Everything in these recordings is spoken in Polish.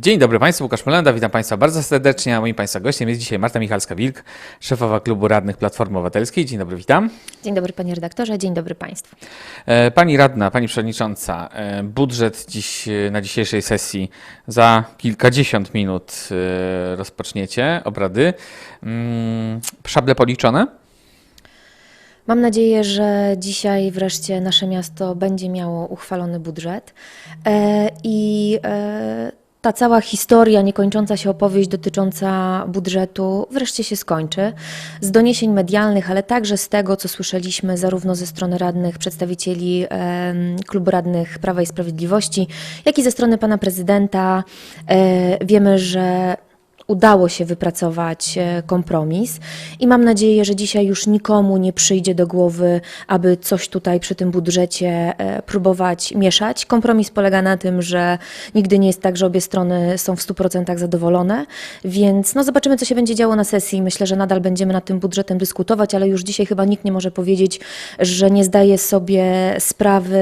Dzień dobry Państwu, Łukasz Molenda, witam Państwa bardzo serdecznie, a moim Państwa gościem jest dzisiaj Marta Michalska-Wilk, szefowa Klubu Radnych Platformy Obywatelskiej. Dzień dobry, witam. Dzień dobry panie redaktorze, dzień dobry państwu. E, Pani radna, pani przewodnicząca, e, budżet dziś e, na dzisiejszej sesji za kilkadziesiąt minut rozpoczniecie obrady. Mm, Szable policzone? Mam nadzieję, że dzisiaj wreszcie nasze miasto będzie miało uchwalony budżet i ta cała historia, niekończąca się opowieść dotycząca budżetu wreszcie się skończy. Z doniesień medialnych, ale także z tego, co słyszeliśmy zarówno ze strony radnych, przedstawicieli em, klubu radnych Prawa i Sprawiedliwości, jak i ze strony pana prezydenta, e, wiemy, że udało się wypracować e, kompromis i mam nadzieję, że dzisiaj już nikomu nie przyjdzie do głowy, aby coś tutaj przy tym budżecie e, próbować mieszać. Kompromis polega na tym, że nigdy nie jest tak, że obie strony są w 100% zadowolone, więc no zobaczymy, co się będzie działo na sesji. Myślę, że nadal będziemy nad tym budżetem dyskutować, ale już dzisiaj chyba nikt nie może powiedzieć, że nie zdaje sobie sprawy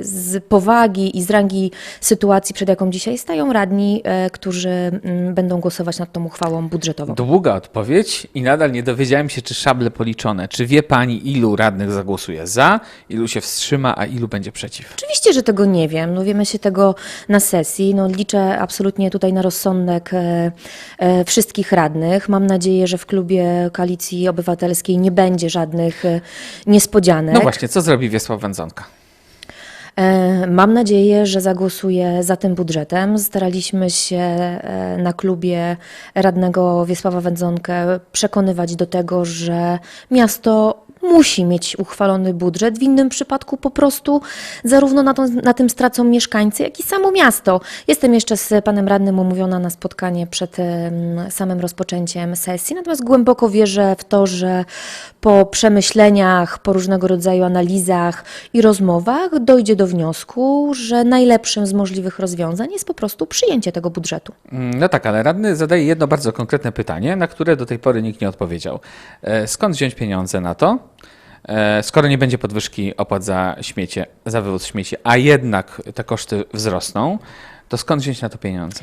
z powagi i z rangi sytuacji, przed jaką dzisiaj stają radni, e, którzy mm, będą głosować nad tą uchwałą budżetową. Długa odpowiedź i nadal nie dowiedziałem się, czy szable policzone. Czy wie Pani, ilu radnych zagłosuje za, ilu się wstrzyma, a ilu będzie przeciw? Oczywiście, że tego nie wiem. Dowiemy się tego na sesji. No, liczę absolutnie tutaj na rozsądek e, e, wszystkich radnych. Mam nadzieję, że w klubie Koalicji Obywatelskiej nie będzie żadnych e, niespodzianek. No właśnie, co zrobi Wiesław Wędzonka? E, Mam nadzieję, że zagłosuję za tym budżetem. Staraliśmy się e, na klubie radnego Wiesława Wędzonkę przekonywać do tego, że miasto musi mieć uchwalony budżet. W innym przypadku po prostu zarówno na, to, na tym stracą mieszkańcy, jak i samo miasto. Jestem jeszcze z panem radnym umówiona na spotkanie przed samym rozpoczęciem sesji, natomiast głęboko wierzę w to, że po przemyśleniach, po różnego rodzaju analizach i rozmowach dojdzie do wniosku, że najlepszym z możliwych rozwiązań jest po prostu przyjęcie tego budżetu. Mm, No tak, ale radny zadaje jedno bardzo konkretne pytanie, na które do tej pory nikt nie odpowiedział. E, Skąd wziąć pieniądze na to, skoro nie będzie podwyżki opłat za śmiecie, za wywóz śmieci, a jednak te koszty wzrosną, to skąd wziąć na to pieniądze?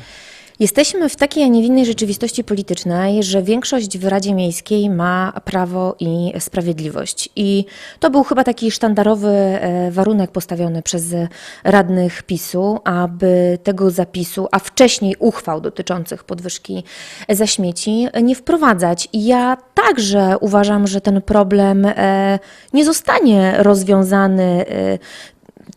Jesteśmy w takiej, a nie w innej rzeczywistości politycznej, że większość w Radzie Miejskiej ma prawo i sprawiedliwość. I to był chyba taki sztandarowy e, warunek postawiony przez radnych PiSu, aby tego zapisu, a wcześniej uchwał dotyczących podwyżki za śmieci nie wprowadzać. I ja także uważam, że ten problem e, nie zostanie rozwiązany e,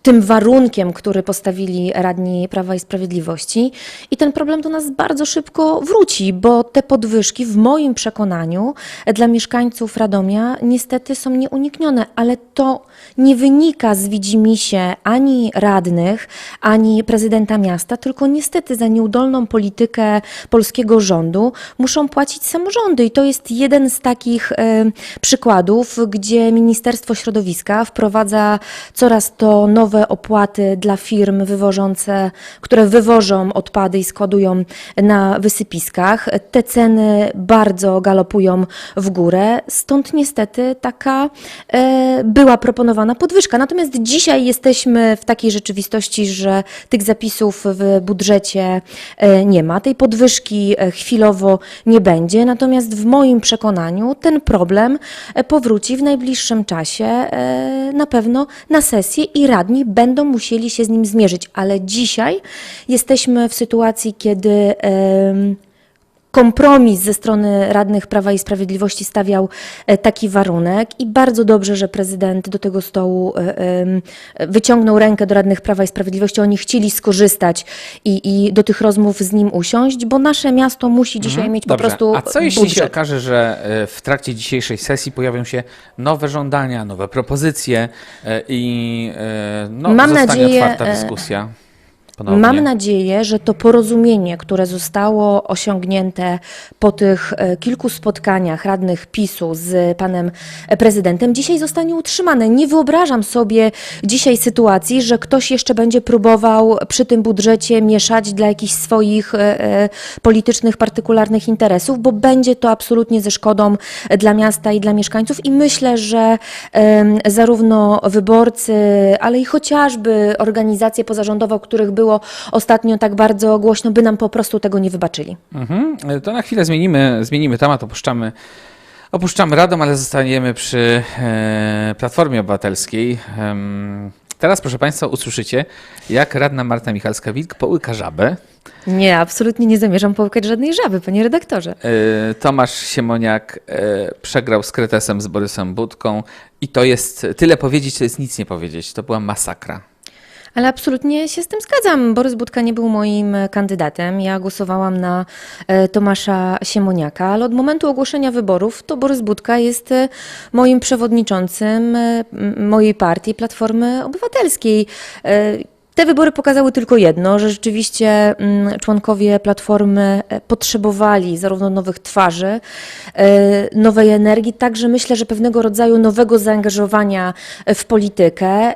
tym warunkiem, który postawili radni Prawa i Sprawiedliwości. I ten problem do nas bardzo szybko wróci, bo te podwyżki w moim przekonaniu dla mieszkańców Radomia niestety są nieuniknione, ale to nie wynika z widzimisię ani radnych, ani prezydenta miasta, tylko niestety za nieudolną politykę polskiego rządu muszą płacić samorządy. I to jest jeden z takich e, przykładów, gdzie Ministerstwo Środowiska wprowadza coraz to nowe opłaty dla firm wywożące, które wywożą odpady i składują na wysypiskach. Te ceny bardzo galopują w górę, stąd niestety taka e, była proponowana podwyżka. Natomiast dzisiaj jesteśmy w takiej rzeczywistości, że tych zapisów w budżecie e, nie ma. Tej podwyżki e, chwilowo nie będzie. Natomiast w moim przekonaniu ten problem powróci w najbliższym czasie na pewno na sesję i radni będą musieli się z nim zmierzyć. Ale dzisiaj jesteśmy w sytuacji, kiedy em, kompromis ze strony radnych Prawa i Sprawiedliwości stawiał e, taki warunek i bardzo dobrze, że prezydent do tego stołu e, wyciągnął rękę do radnych Prawa i Sprawiedliwości. Oni chcieli skorzystać i, i do tych rozmów z nim usiąść, bo nasze miasto musi dzisiaj mieć Dobrze, po prostu a co jeśli budżet. się okaże, że e, w trakcie dzisiejszej sesji pojawią się nowe żądania, nowe propozycje i no, Mam zostanie nadzieję, otwarta dyskusja ponownie? Mam nadzieję, że to porozumienie, które zostało osiągnięte po tych e, kilku spotkaniach radnych PiSu z panem prezydentem, dzisiaj zostanie utrzymane. Nie wyobrażam sobie dzisiaj sytuacji, że ktoś jeszcze będzie próbował przy tym budżecie mieszać dla jakichś swoich e, e, politycznych, partykularnych interesów, bo będzie to absolutnie ze szkodą dla miasta i dla mieszkańców. I myślę, że zarówno wyborcy, ale i chociażby organizacje pozarządowe, o których był było ostatnio tak bardzo głośno, by nam po prostu tego nie wybaczyli. Mhm. To na chwilę zmienimy, zmienimy temat, opuszczamy, opuszczamy Radom, ale zostaniemy przy e, Platformie Obywatelskiej. Teraz, proszę Państwa, usłyszycie, jak radna Marta Michalska-Wilk połyka żabę. Nie, absolutnie nie zamierzam połykać żadnej żaby, panie redaktorze. E, Tomasz Siemoniak e, przegrał z Kretesem, z Borysem Budką i to jest, tyle powiedzieć, to jest nic nie powiedzieć. To była masakra. Ale absolutnie się z tym zgadzam. Borys Budka nie był moim e, kandydatem. Ja głosowałam na e, Tomasza Siemoniaka, ale od momentu ogłoszenia wyborów to Borys Budka jest e, moim przewodniczącym mojej partii, Platformy Obywatelskiej. Te wybory pokazały tylko jedno, że rzeczywiście mm, członkowie Platformy potrzebowali zarówno nowych twarzy, nowej energii, także myślę, że pewnego rodzaju nowego zaangażowania w politykę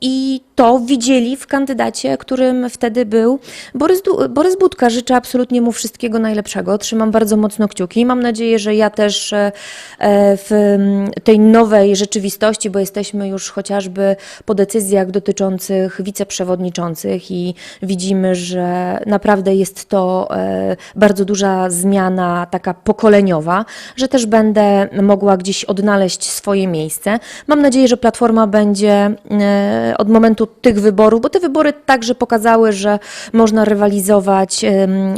i to widzieli w kandydacie, którym wtedy był Borys, Du- Borys Budka. Życzę absolutnie mu wszystkiego najlepszego. Trzymam bardzo mocno kciuki i mam nadzieję, że ja też e, e, w tej nowej rzeczywistości, bo jesteśmy już chociażby po decyzjach dotyczących wiceprzewodniczących i widzimy, że naprawdę jest to e, bardzo duża zmiana taka pokoleniowa, że też będę mogła gdzieś odnaleźć swoje miejsce. Mam nadzieję, że Platforma będzie od momentu tych wyborów, bo te wybory także pokazały, że można rywalizować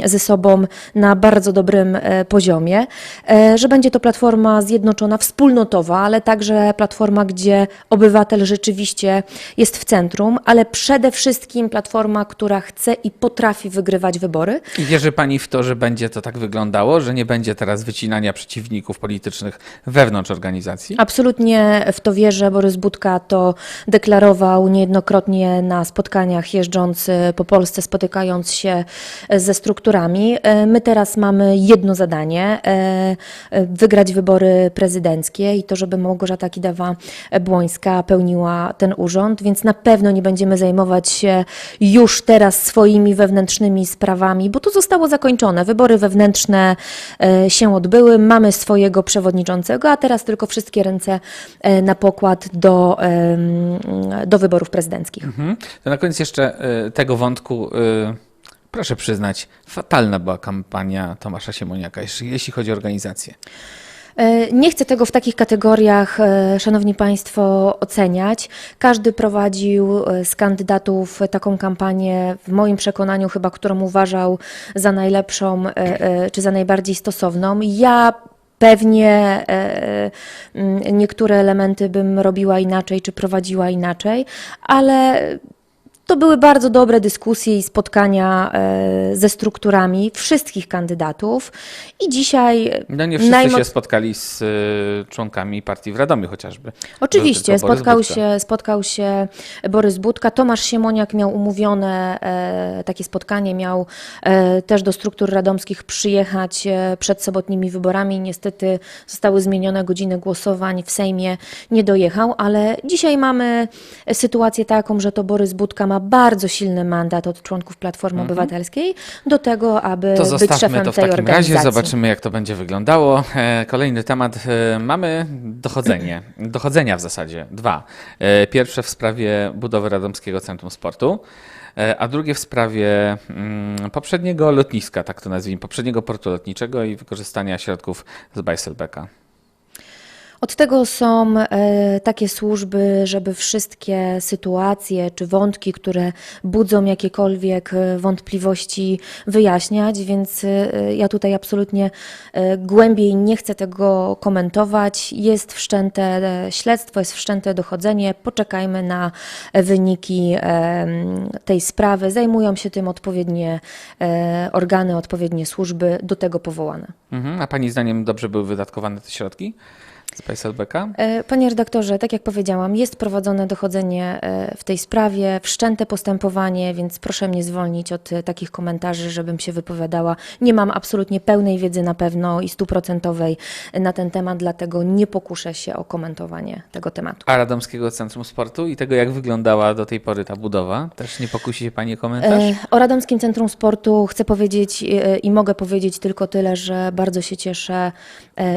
ze sobą na bardzo dobrym e, poziomie, e, że będzie to Platforma zjednoczona, wspólnotowa, ale także Platforma, gdzie obywatel rzeczywiście jest w centrum, ale przede wszystkim Platforma, która chce i potrafi wygrywać wybory. I wierzy Pani w to, że będzie to tak wyglądało, że nie będzie teraz wycinania przeciwników politycznych wewnątrz organizacji? Absolutnie w to wierzę. Borys Budka to deklarował niejednokrotnie na spotkaniach jeżdżąc po Polsce, spotykając się e, ze strukturami. E, My teraz mamy jedno zadanie, e, wygrać wybory prezydenckie i to, żeby Małgorzata Kidawa-Błońska pełniła ten urząd, więc na pewno nie będziemy zajmować się już teraz swoimi wewnętrznymi sprawami, bo to zostało zakończone. Wybory wewnętrzne się odbyły, mamy swojego przewodniczącego, a teraz tylko wszystkie ręce na pokład do, do wyborów prezydenckich. Mhm. To na koniec jeszcze y, tego wątku. y, Proszę przyznać, fatalna była kampania Tomasza Siemoniaka, jeśli chodzi o organizację. E, Nie chcę tego w takich kategoriach, e, Szanowni Państwo, oceniać. Każdy prowadził e, z kandydatów taką kampanię, w moim przekonaniu chyba, którą uważał za najlepszą e, e, czy za najbardziej stosowną. Ja pewnie e, mm, niektóre elementy bym robiła inaczej czy prowadziła inaczej, ale to były bardzo dobre dyskusje i spotkania e, ze strukturami wszystkich kandydatów i dzisiaj No nie wszyscy najmoc- się spotkali z y, członkami partii w Radomiu chociażby. Oczywiście, spotkał się, spotkał się Borys Budka. Tomasz Siemoniak miał umówione e, takie spotkanie, miał e, też do struktur radomskich przyjechać e, przed sobotnimi wyborami. Niestety zostały zmienione godziny głosowań w Sejmie, nie dojechał, ale dzisiaj mamy sytuację taką, że to Borys Budka ma bardzo silny mandat od członków Platformy Obywatelskiej do tego, aby. To być szefem to w tej takim organizacji. razie, zobaczymy jak to będzie wyglądało. E, Kolejny temat. e, Mamy dochodzenie, dochodzenia w zasadzie, dwa. E, Pierwsze w sprawie budowy Radomskiego Centrum Sportu, a drugie w sprawie mm, poprzedniego lotniska, tak to nazwijmy, poprzedniego portu lotniczego i wykorzystania środków z Bajselbeka. Od tego są e, takie służby, żeby wszystkie sytuacje czy wątki, które budzą jakiekolwiek e, wątpliwości, wyjaśniać, więc e, ja tutaj absolutnie głębiej nie chcę tego komentować. Jest wszczęte śledztwo, jest wszczęte dochodzenie. Poczekajmy na wyniki tej sprawy. Zajmują się tym odpowiednie organy, odpowiednie służby do tego powołane. Mhm. A Pani zdaniem dobrze były wydatkowane te środki z Bajselbeka? E, Panie redaktorze, tak jak powiedziałam, jest prowadzone dochodzenie e, w tej sprawie, wszczęte postępowanie, więc proszę mnie zwolnić od e, takich komentarzy, żebym się wypowiadała. Nie mam absolutnie pełnej wiedzy na pewno i stuprocentowej na ten temat, dlatego nie pokuszę się o komentowanie tego tematu. A Radomskiego Centrum Sportu i tego, jak wyglądała do tej pory ta budowa? Też nie pokusi się Pani komentarz? O Radomskim Centrum Sportu chcę powiedzieć i mogę powiedzieć tylko tyle, że bardzo się cieszę,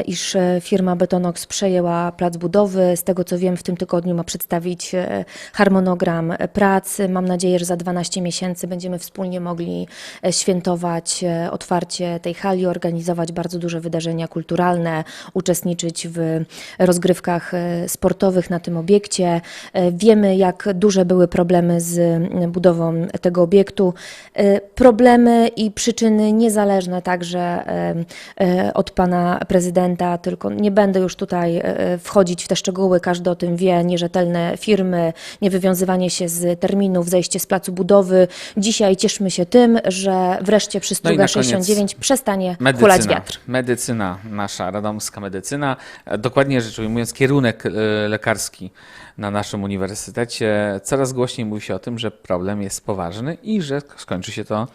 iż firma Betonox przejęła plac budowy. Z tego co wiem, w tym tygodniu ma przedstawić e, harmonogram pracy. Mam nadzieję, że za 12 miesięcy będziemy wspólnie mogli e, świętować e, otwarcie tej hali, organizować bardzo duże wydarzenia kulturalne, uczestniczyć w rozgrywkach e, sportowych na tym obiekcie. E, Wiemy, jak duże były problemy z budową tego obiektu. E, Problemy i przyczyny niezależne także e, e, od pana prezydenta, tylko nie będę już tutaj e, wchodzić w te szczegóły, każdy o tym wie, nierzetelne firmy, niewywiązywanie się z terminów, zejście z placu budowy. Dzisiaj cieszmy się tym, że wreszcie przy No i Struga na koniec 69 przestanie hulać Medycyna, wiatr. medycyna, nasza radomska medycyna, e, dokładnie rzecz ujmując kierunek e, lekarski na naszym uniwersytecie, coraz głośniej mówi się o tym, że problem jest poważny i że skończy się to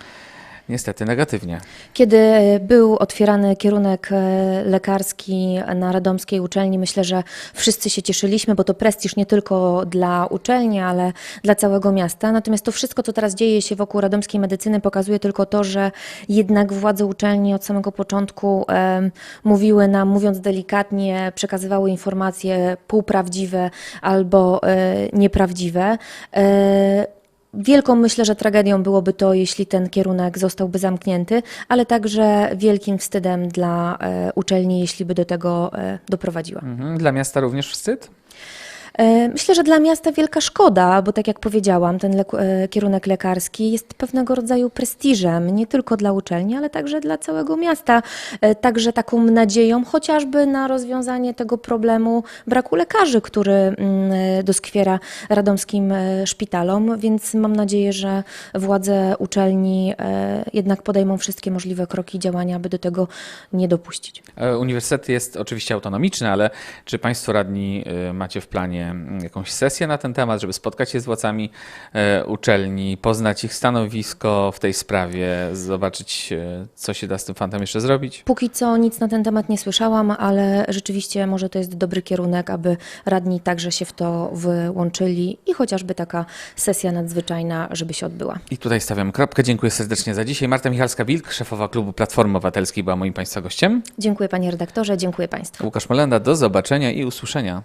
niestety negatywnie. Kiedy był otwierany kierunek e, lekarski na radomskiej uczelni, myślę, że wszyscy się cieszyliśmy, bo to prestiż nie tylko dla uczelni, ale dla całego miasta. Natomiast to wszystko, co teraz dzieje się wokół radomskiej medycyny, pokazuje tylko to, że jednak władze uczelni od samego początku em, mówiły nam, mówiąc delikatnie, przekazywały informacje półprawdziwe albo e, nieprawdziwe. Wielką myślę, że tragedią byłoby to, jeśli ten kierunek zostałby zamknięty, ale także wielkim wstydem dla e, uczelni, jeśli by do tego e, doprowadziła. Mhm. Dla miasta również wstyd? E, Myślę, że dla miasta wielka szkoda, bo tak jak powiedziałam, ten e, kierunek lekarski jest pewnego rodzaju prestiżem, nie tylko dla uczelni, ale także dla całego miasta. E, Także taką nadzieją chociażby na rozwiązanie tego problemu braku lekarzy, który mm, doskwiera radomskim szpitalom, więc mam nadzieję, że władze uczelni jednak podejmą wszystkie możliwe kroki i działania, aby do tego nie dopuścić. Uniwersytet jest oczywiście autonomiczny, ale czy Państwo radni macie w planie jakąś sesję na ten temat, żeby spotkać się z władcami e, uczelni, poznać ich stanowisko w tej sprawie, zobaczyć, e, co się da z tym fantem jeszcze zrobić? Póki co nic na ten temat nie słyszałam, ale rzeczywiście może to jest dobry kierunek, aby radni także się w to wyłączyli i chociażby taka sesja nadzwyczajna, żeby się odbyła. I tutaj stawiam kropkę. Dziękuję serdecznie za dzisiaj. Marta Michalska-Wilk, szefowa klubu Platformy Obywatelskiej, była moim Państwa gościem. Dziękuję panie redaktorze, dziękuję państwu. Łukasz Molenda, do zobaczenia i usłyszenia.